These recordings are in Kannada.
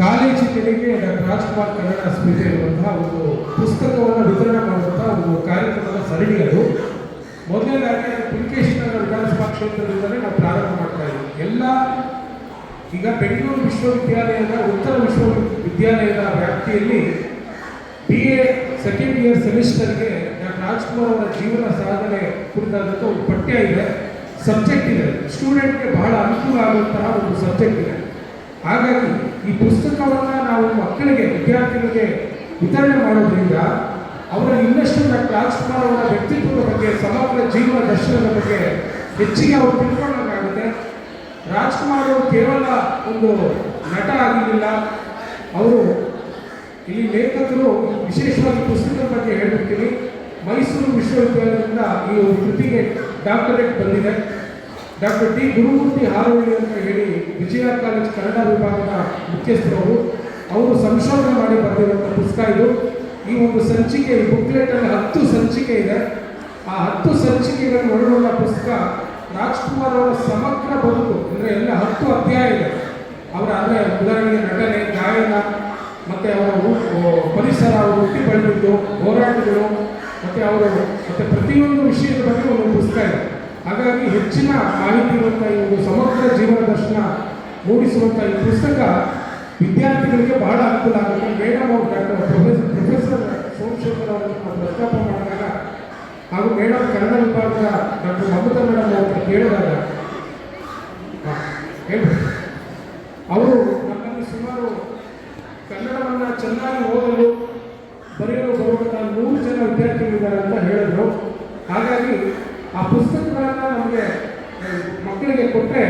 ಕಾಲೇಜಿಗಳಿಗೆ ಡಾಕ್ಟರ್ ರಾಜ್ಕುಮಾರ್ ಕನ್ನಡ ಸ್ಮೃತಿ ಇರುವಂತಹ ಒಂದು ಪುಸ್ತಕವನ್ನು ವಿತರಣೆ ಮಾಡುವಂತಹ ಒಂದು ಕಾರ್ಯಕ್ರಮದ ಸರಣಿ ಅದು ಮೊದಲನೇದಾಗಿ ನಗರ ವಿಧಾನಸಭಾ ಕ್ಷೇತ್ರದಿಂದಲೇ ನಾವು ಪ್ರಾರಂಭ ಮಾಡ್ತಾ ಇದ್ದೀವಿ ಎಲ್ಲ ಈಗ ಬೆಂಗಳೂರು ವಿಶ್ವವಿದ್ಯಾಲಯದ, ಉತ್ತರ ವಿಶ್ವವಿದ್ಯಾಲಯದ ವ್ಯಾಪ್ತಿಯಲ್ಲಿ ಬಿ ಎ ಸೆಕೆಂಡ್ ಇಯರ್ ಸೆಮಿಸ್ಟರ್ಗೆ ಡಾಕ್ಟರ್ ರಾಜ್ಕುಮಾರ್ ಅವರ ಜೀವನ ಸಾಧನೆ ಕುರಿತಾದಂಥ ಒಂದು ಪಠ್ಯ ಇದೆ. ಸಬ್ಜೆಕ್ಟ್ ಇದೆ. ಸ್ಟೂಡೆಂಟ್ಗೆ ಬಹಳ ಅನುಕೂಲ ಆಗುವಂತಹ ಒಂದು ಸಬ್ಜೆಕ್ಟ್ ಇದೆ. ಹಾಗಾಗಿ ಈ ಪುಸ್ತಕವನ್ನು ನಾವು ಮಕ್ಕಳಿಗೆ, ವಿದ್ಯಾರ್ಥಿಗಳಿಗೆ ವಿತರಣೆ ಮಾಡೋದ್ರಿಂದ ಅವರ ಇನ್ನಷ್ಟು ರಾಜ್ಕುಮಾರ್ ಅವರ ವ್ಯಕ್ತಿತ್ವದ ಬಗ್ಗೆ, ಸಮಗ್ರ ಜೀವನ ದರ್ಶನದ ಬಗ್ಗೆ ಹೆಚ್ಚಿಗೆ ಅವರು ತಿಳ್ಕೊಳ್ಳೋಕ್ಕಾಗುತ್ತೆ ರಾಜ್ಕುಮಾರ್ ಅವರು ಕೇವಲ ಒಂದು ನಟ ಆಗಿರಲಿಲ್ಲ ಅವರು ಇಲ್ಲಿ ಲೇಖಕರು ವಿಶೇಷವಾಗಿ ಪುಸ್ತಕದ ಬಗ್ಗೆ ಹೇಳ್ಬಿಡ್ತೀನಿ. ಮೈಸೂರು ವಿಶ್ವವಿದ್ಯಾಲಯದಿಂದ ಈ ಕೃತಿಗೆ ಡಾಕ್ಟರೇಟ್ ಬಂದಿದೆ. ಡಾಕ್ಟರ್ ಟಿ ಗುರುಮೂರ್ತಿ ಹಾರೋಳಿ ಅಂತ ಹೇಳಿ ವಿಜಯ ಕಾಲೇಜ್ ಕನ್ನಡ ವಿಭಾಗದ ಮುಖ್ಯಸ್ಥರವರು ಅವರು ಸಂಶೋಧನೆ ಮಾಡಿ ಬರೆದಿರುವಂಥ ಪುಸ್ತಕ ಇದು. ಈ ಒಂದು ಸಂಚಿಕೆ ಬುಕ್ಲೆಟಲ್ಲಿ ಹತ್ತು ಸಂಚಿಕೆ ಇದೆ. ಆ ಹತ್ತು ಸಂಚಿಕೆಗಳನ್ನು ಒಳಗೊಂಡ ಪುಸ್ತಕ ರಾಜ್ಕುಮಾರ್ ಅವರ ಸಮಗ್ರ ಬದುಕು, ಅಂದರೆ ಎಲ್ಲ ಹತ್ತು ಅಧ್ಯಾಯ ಇದೆ. ಅವರ ಅಂದರೆ ಉದಾಹರಣೆಗೆ ನಟನೆ, ಗಾಯನ, ಮತ್ತು ಅವರ ಪರಿಸರ ಅವರು ಹುಟ್ಟಿ ಬೆಳೆದಿದ್ದು, ಹೋರಾಟಗಳು, ಮತ್ತು ಅವರು, ಮತ್ತು ಪ್ರತಿಯೊಂದು ವಿಷಯದ ಬಗ್ಗೆ ಒಂದು ಪುಸ್ತಕ ಇದೆ. ಹಾಗಾಗಿ ಹೆಚ್ಚಿನ ಮಾಹಿತಿ ಇರುವಂಥ ಈ ಒಂದು ಸಮಗ್ರ ಜೀವನ ದರ್ಶನ ಮೂಡಿಸುವಂಥ ಈ ಪುಸ್ತಕ ವಿದ್ಯಾರ್ಥಿಗಳಿಗೆ ಬಹಳ ಅನುಕೂಲ ಆಗುತ್ತೆ. ಮೇಡಮ್ ಅವರು ಡಾಕ್ಟರ್ ಪ್ರೊಫೆಸರ್ ಪ್ರೊಫೆಸರ್ ಸೋಮಶೇಖರ್ ಅವರನ್ನು ಪ್ರಸ್ತಾಪ ಮಾಡಿದಾಗ ಹಾಗೂ ಮೇಡಮ್ ಕನ್ನಡ ವಿಭಾಗದ ಡಾಕ್ಟರ್ ಮಮತಾ ಮೇಡಮ್ ಹೇಳಿದಾಗ ಕೇಳಿದಾಗ ಅವರು ನಮ್ಮಲ್ಲಿ ಸುಮಾರು ಕನ್ನಡವನ್ನು ಚೆನ್ನಾಗಿ ಓದಲು ಬರೆಯಲು ಬರುವಂಥ ನೂರು ಜನ ವಿದ್ಯಾರ್ಥಿಗಳಿದ್ದಾರೆ ಅಂತ ಹೇಳಿದರು. ಹಾಗಾಗಿ ಆ ಪುಸ್ತಕಗಳನ್ನು ನಮಗೆ ಮಕ್ಕಳಿಗೆ ಕೊಟ್ಟರೆ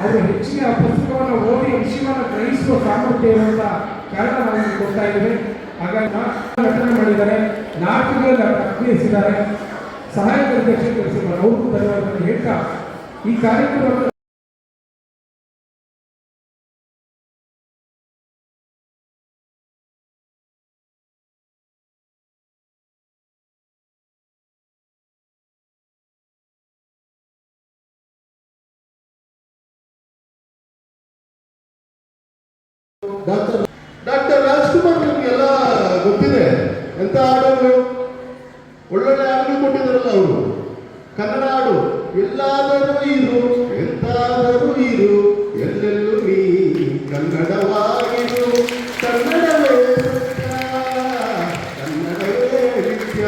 ಅವರು ಹೆಚ್ಚಿಗೆ ಆ ಪುಸ್ತಕವನ್ನು ಓದಿ ವಿಷಯವನ್ನು ಗ್ರಹಿಸುವ ಸಾಮರ್ಥ್ಯ ಇರುವಂಥ ಕಾರಣ ನಮಗೆ ಕೊಡ್ತಾ ಇದ್ದೀವಿ ಹಾಗಾಗಿ ರಚನೆ ಮಾಡಿದ್ದಾರೆ ನಾಟಕಗಳಲ್ಲಿ ಅಭಿನಯಿಸಿದ್ದಾರೆ ಸಹಾಯಕ ನಿರ್ದೇಶಕರು ಧನ್ಯವಾದ ಹೇಳ್ತಾ, ಈ ಕಾರ್ಯಕ್ರಮವನ್ನು ಡಾಕ್ಟರ್ ಡಾಕ್ಟರ್ ರಾಜ್ಕುಮಾರ್ ನಿಮಗೆಲ್ಲ ಗೊತ್ತಿದೆ. ಎಂತ ಹಾಡು ಒಳ್ಳೊಳ್ಳೆ ಹಾಡು ಕೊಟ್ಟಿದ್ದಾರಲ್ಲ ಅವರು. ಕನ್ನಡ ಹಾಡು. ಎಲ್ಲಾದರೂ ಇರು, ಎಂತಾದರೂ ಇರು, ಎಲ್ಲೆಲ್ಲೂ ನೀ ಕನ್ನಡವಾಗಿರು. ಕನ್ನಡವೇ ಕನ್ನಡವೇ ನಿತ್ಯ.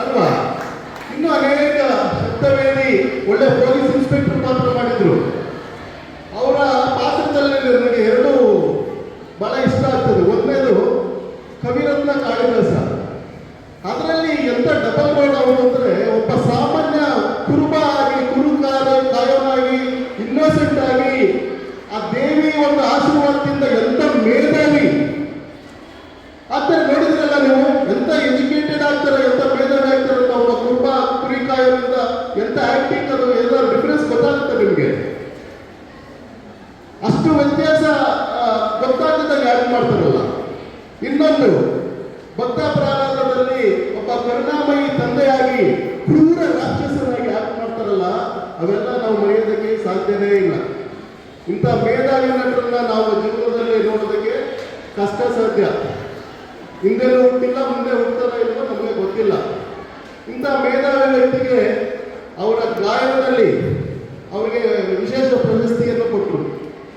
ಅಲ್ವಾ? ಇನ್ನೂ ಅನೇಕ ಶಬ್ದವೇದಿ, ಒಳ್ಳೆ ಒಬ್ಬ ಸಾಮಾನ್ಯ ಕುರುಬ ಆಗಿ ಕುರುಕಾರ ಕಾಯೋನಾಗಿ ಇನ್ನೋಸೆಂಟ್ ಆಗಿ, ಆ ದೇವಿ ಒಂದು ಆಶೀರ್ವಾದದಿಂದ ಎಂತ ಮೇಧಾವಿ? ಆದರೆ ನೋಡಿದ್ರಲ್ಲ ನೀವು? ಎಂತ ಎಜುಕೇಟೆಡ್ ಆಗ್ತಾರೆ, ಎಂತ ಮೇಧಾವಿ ಆಗ್ತಾರೆ ಒಬ್ಬ ಕುರುಬ, ಕುರಿ ಕಾಯೋದ್ರಿಂದ ಎಂತ ಆಕ್ಟಿಂಗ್ ಅದು, ಎಲ್ಲ ಡಿಫ್ರೆನ್ಸ್ ಗೊತ್ತಾಗುತ್ತೆ ನಿಮಗೆ? ಅಷ್ಟು ವ್ಯತ್ಯಾಸ ಗೊತ್ತಾಗದಾಗ ಯಾರು ಮಾಡ್ತಾರಲ್ಲ? ಇನ್ನೊಂದು ಇಂಥ ಮೇಧಾವಿ ನಟರನ್ನ ನಾವು ಜೀವನದಲ್ಲಿ ನೋಡೋದಕ್ಕೆ ಕಷ್ಟ ಸಾಧ್ಯ. ಹಿಂದೆನೂ ಹುಟ್ಟಿಲ್ಲ, ಮುಂದೆ ಹುಡ್ತಾರ ಇಲ್ಲವೋ ನಮಗೆ ಗೊತ್ತಿಲ್ಲ. ಇಂಥ ಮೇಧಾವಿ ವ್ಯಕ್ತಿಗೆ ಅವರ ಗಾಯನದಲ್ಲಿ ಅವರಿಗೆ ವಿಶೇಷ ಪ್ರಶಸ್ತಿಯನ್ನು ಕೊಟ್ಟರು.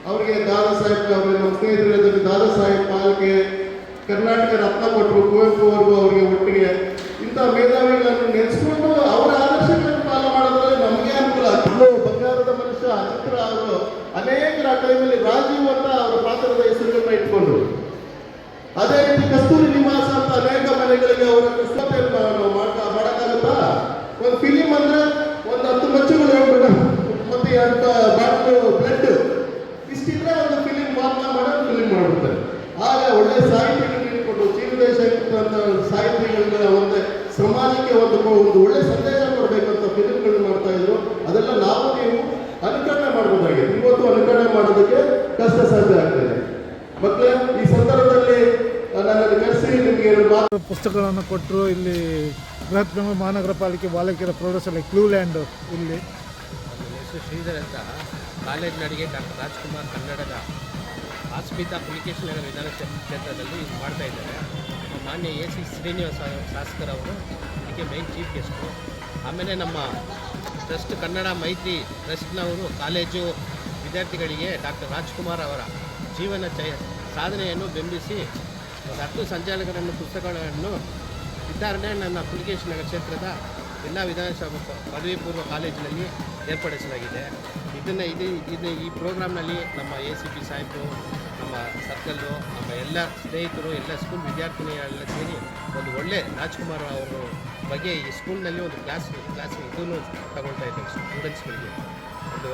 ಅವರಿಗೆ ದಾದಾ ಸಾಹೇಬ್ ಅವರಿಗೆ ನಮ್ಮ ಸ್ನೇಹಿತರಲ್ಲಿ ದಾದಾ ಸಾಹೇಬ್ ಪಾಲ್ಕೆ ಕರ್ನಾಟಕ ರತ್ನ ಕೊಟ್ಟರು, ಕುವೆಂಪು ಅವರಿಗೆ ಒಟ್ಟಿಗೆ. ಇಂಥ ಮೇಧಾವಿಗಳನ್ನು ನೆನೆಸ್ಕೊಂಡು ಅವರು ಆ ಟೈಮಲ್ಲಿ ರಾಜೀವ್ ಅಂತ ಅವರ ಪಾತ್ರದ ಹೆಸರುಗಳನ್ನ ಇಟ್ಕೊಂಡ್ರು. ಅದೇ ರೀತಿ ಕಸ್ತೂರಿ ನಿವಾಸ ಅಂತ ಅನೇಕ ಮನೆಗಳಿಗೆ ಅವರ ಕಸ್ತೂರಿ ಮಾಡಕ್ಕಾಗುತ್ತಾ? ಒಂದು ಫಿಲಿಮ್ ಅಂದ್ರೆ ಒಂದು ಹತ್ತು ಮಚ್ಚುಗಳು ಹೇಳ್ಬೇಕು ಮತ್ತೆ ಅಂತ ಬಾಟ್ಲು ಬ್ಲಡ್ ಇಷ್ಟಿದ್ರೆ ಒಂದು ಫಿಲಿಂ ಮಾತನ ಮಾಡೋದು ಫಿಲಿಂ ಮಾಡ್ಬಿಡ್ತಾರೆ ಆಗ ಒಳ್ಳೆ ಸಾಹಿತ್ಯಗಳನ್ನ ಇಟ್ಕೊಂಡು ಜೀವದೇಶ ಅಂತ ಸಾಹಿತ್ಯಗಳನ್ನ ಒಂದು ಸಮಾಜಕ್ಕೆ ಒಂದು ಒಂದು ಒಳ್ಳೆ ಸಂದೇಶ ಕೊಡಬೇಕು ಅಂತ ಫಿಲಿಂಗಳನ್ನ ಮಾಡ್ತಾ ಇದ್ರು ಅದೆಲ್ಲ ನಾವು ನೀವು ಅನುಕರಣೆ ಮಾಡ್ಬೋದಾಗಿದೆ ಇವತ್ತು ಅನುಕರಣೆ ಮಾಡೋದಕ್ಕೆ ಕಷ್ಟ ಸಾಧ್ಯ ಆಗ್ತದೆ. ಮತ್ತೆ ಈ ಸಂದರ್ಭದಲ್ಲಿ ನನ್ನನ್ನು ಕರೆಸಿ ನಿಮಗೆ ಮಾತು ಪುಸ್ತಕಗಳನ್ನು ಕೊಟ್ಟರು. ಇಲ್ಲಿ ಬೃಹತ್ ಬೆಂಗಳೂರು ಮಹಾನಗರ ಪಾಲಿಕೆ ಬಾಲಕಿಯರ ಪ್ರೌಢಶಾಲೆ ಕ್ಲೂಲ್ಯಾಂಡ್ ಇಲ್ಲಿ. ಶ್ರೀಧರ್ ಅಂತ. ಕಾಲೇಜ್ ನಡಿಗೆ ಡಾಕ್ಟರ್ ರಾಜ್ಕುಮಾರ್ ಕನ್ನಡದ ಆಸ್ಮಿತಾ ಪುಲಿಕೇಶ್ ನಗರ ವಿಧಾನ ಕ್ಷೇತ್ರದಲ್ಲಿ ಇದು ಮಾಡ್ತಾ ಇದ್ದಾರೆ. ಮಾನ್ಯ ಎ ಸಿ ಶ್ರೀನಿವಾಸ ಶಾಸಕರವರು ಇದಕ್ಕೆ ಮೈನ್ ಚೀಫ್ ಗೆಸ್ಟು ಆಮೇಲೆ ನಮ್ಮ ಟ್ರಸ್ಟ್ ಕನ್ನಡ ಮೈತ್ರಿ ಟ್ರಸ್ಟ್ನವರು ಕಾಲೇಜು ವಿದ್ಯಾರ್ಥಿಗಳಿಗೆ ಡಾಕ್ಟರ್ ರಾಜ್ಕುಮಾರ್ ಅವರ ಜೀವನ ಚೈ ಸಾಧನೆಯನ್ನು ಬೆಂಬಲಿಸಿ ಒಂದು ಹತ್ತು ಸಂಚಾಲಕರನ್ನು ಪುಸ್ತಕಗಳನ್ನು ವಿತರಣೆ ನನ್ನ ಪುಲಿಕೇಶ್ ನಗರ ಕ್ಷೇತ್ರದ ಎಲ್ಲ ವಿಧಾನಸಭಾ ಪದವಿ ಪೂರ್ವ ಕಾಲೇಜಿನಲ್ಲಿ ಏರ್ಪಡಿಸಲಾಗಿದೆ. ಇದನ್ನು ಇದು ಇದು ಈ ಪ್ರೋಗ್ರಾಮ್ನಲ್ಲಿ ನಮ್ಮ ಎ ಸಿ ಪಿ ಸಾಹೇಬರು, ನಮ್ಮ ಸರ್ಕಲ್ಲು, ನಮ್ಮ ಎಲ್ಲ ಸ್ನೇಹಿತರು, ಎಲ್ಲ ಸ್ಕೂಲ್ ವಿದ್ಯಾರ್ಥಿನಿಗಳೆಲ್ಲ ಸೇರಿ ಒಂದು ಒಳ್ಳೆ ರಾಜ್ಕುಮಾರ್ ಅವರು ಬಗ್ಗೆ ಈ ಸ್ಕೂಲ್ನಲ್ಲಿ ಒಂದು ಕ್ಲಾಸ್ ಕ್ಲಾಸ್ ಇದನ್ನು ತಗೊಳ್ತಾ ಇದ್ದೇವೆ ಸ್ಟೂಡೆಂಟ್ಸ್ಗಳಿಗೆ. ಒಂದು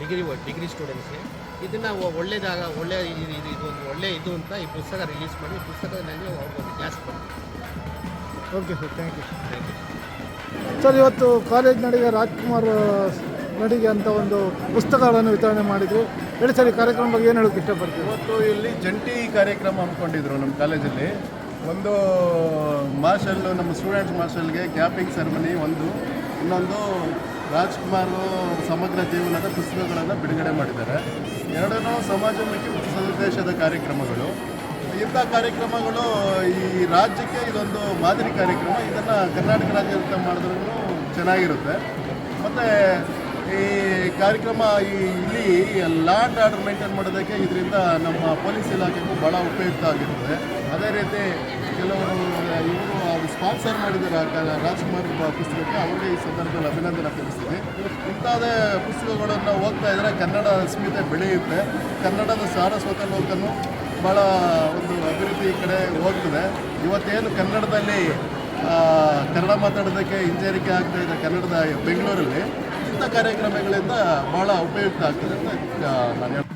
ಡಿಗ್ರಿ ಡಿಗ್ರಿ ಸ್ಟೂಡೆಂಟ್ಸ್ಗೆ ಇದನ್ನು ಒಳ್ಳೆಯದಾಗ ಒಳ್ಳೆ ಇದು ಇದು ಇದು ಒಂದು ಒಳ್ಳೆ ಇದು ಅಂತ ಈ ಪುಸ್ತಕ ರಿಲೀಸ್ ಮಾಡಿ ಪುಸ್ತಕದಲ್ಲಿ ಅವ್ರಿಗೊಂದು class okay sir thank you thank you sir ಇವತ್ತು ಕಾಲೇಜ್ ನಡಿಗೆ ರಾಜ್ಕುಮಾರ್ ನಡಿಗೆ ಅಂತ ಒಂದು ಪುಸ್ತಕಗಳನ್ನು ವಿತರಣೆ ಮಾಡಿದ್ರು. ಹೇಳಿ ಸರ್ ಈ ಕಾರ್ಯಕ್ರಮ ಬಗ್ಗೆ ಏನು ಹೇಳೋಕ್ಕೆ ಇಷ್ಟಪಡ್ತೀವಿ ಇವತ್ತು ಇಲ್ಲಿ ಜಂಟಿ ಕಾರ್ಯಕ್ರಮ ಹಮ್ಮಿಕೊಂಡಿದ್ರು ನಮ್ಮ ಕಾಲೇಜಲ್ಲಿ. ಒಂದು ಮಾರ್ಷಲ್ ನಮ್ಮ ಸ್ಟೂಡೆಂಟ್ಸ್ ಮಾರ್ಷಲ್ಗೆ ಕ್ಯಾಪಿಂಗ್ ಸೆರೆಮನಿ ಒಂದು ಇನ್ನೊಂದು ರಾಜ್ಕುಮಾರ್ ಸಮಗ್ರ ಜೀವನದ ಪುಸ್ತಕಗಳನ್ನು ಬಿಡುಗಡೆ ಮಾಡಿದ್ದಾರೆ. ಎರಡನ್ನೂ ಸಮಾಜಮುಖಿ ಮತ್ತು ಸದುದ್ದೇಶದ ಕಾರ್ಯಕ್ರಮಗಳು. ಇಂಥ ಕಾರ್ಯಕ್ರಮಗಳು ಈ ರಾಜ್ಯಕ್ಕೆ ಇದೊಂದು ಮಾದರಿ ಕಾರ್ಯಕ್ರಮ. ಇದನ್ನು ಕರ್ನಾಟಕ ರಾಜ್ಯದಿಂದ ಮಾಡಿದ್ರೂ ಚೆನ್ನಾಗಿರುತ್ತೆ. ಮತ್ತು ಈ ಕಾರ್ಯಕ್ರಮ ಈ ಇಲ್ಲಿ ಲಾ ಆ್ಯಂಡ್ ಆರ್ಡರ್ ಮೇಂಟೈನ್ ಮಾಡೋದಕ್ಕೆ ಇದರಿಂದ ನಮ್ಮ ಪೊಲೀಸ್ ಇಲಾಖೆಗೂ ಭಾಳ ಉಪಯುಕ್ತ ಆಗಿರ್ತದೆ ಅದೇ ರೀತಿ ಕೆಲವರು, ಇವರು ಅವರು ಸ್ಪಾನ್ಸರ್ ಮಾಡಿದ್ದಾರೆ ರಾಜ್ಕುಮಾರ್ ಪುಸ್ತಕಕ್ಕೆ, ಅವರಿಗೆ ಈ ಸಂದರ್ಭದಲ್ಲಿ ಅಭಿನಂದನೆ ತಿಳಿಸ್ತೀನಿ. ಇಂಥದೇ ಪುಸ್ತಕಗಳನ್ನು ಓದ್ತಾ ಇದ್ದರೆ ಕನ್ನಡ ಅಸ್ಮಿತೆ ಬೆಳೆಯುತ್ತೆ. ಕನ್ನಡದ ಸಾರಸ್ವತ ಲೋಕನು ಭಾಳ ಒಂದು ಅಭಿವೃದ್ಧಿ ಕಡೆ ಹೋಗ್ತದೆ. ಇವತ್ತೇನು ಕನ್ನಡದಲ್ಲಿ ಕನ್ನಡ ಮಾತಾಡೋದಕ್ಕೆ ಹಿಂಜರಿಕೆ ಆಗ್ತಾ ಇದೆ ಕನ್ನಡದ ಬೆಂಗಳೂರಲ್ಲಿ. ಇಂಥ ಕಾರ್ಯಕ್ರಮಗಳಿಂದ ಬಹಳ ಉಪಯುಕ್ತ ಆಗ್ತದೆ ಅಂತ ನಾನು ಹೇಳ್ತೀನಿ.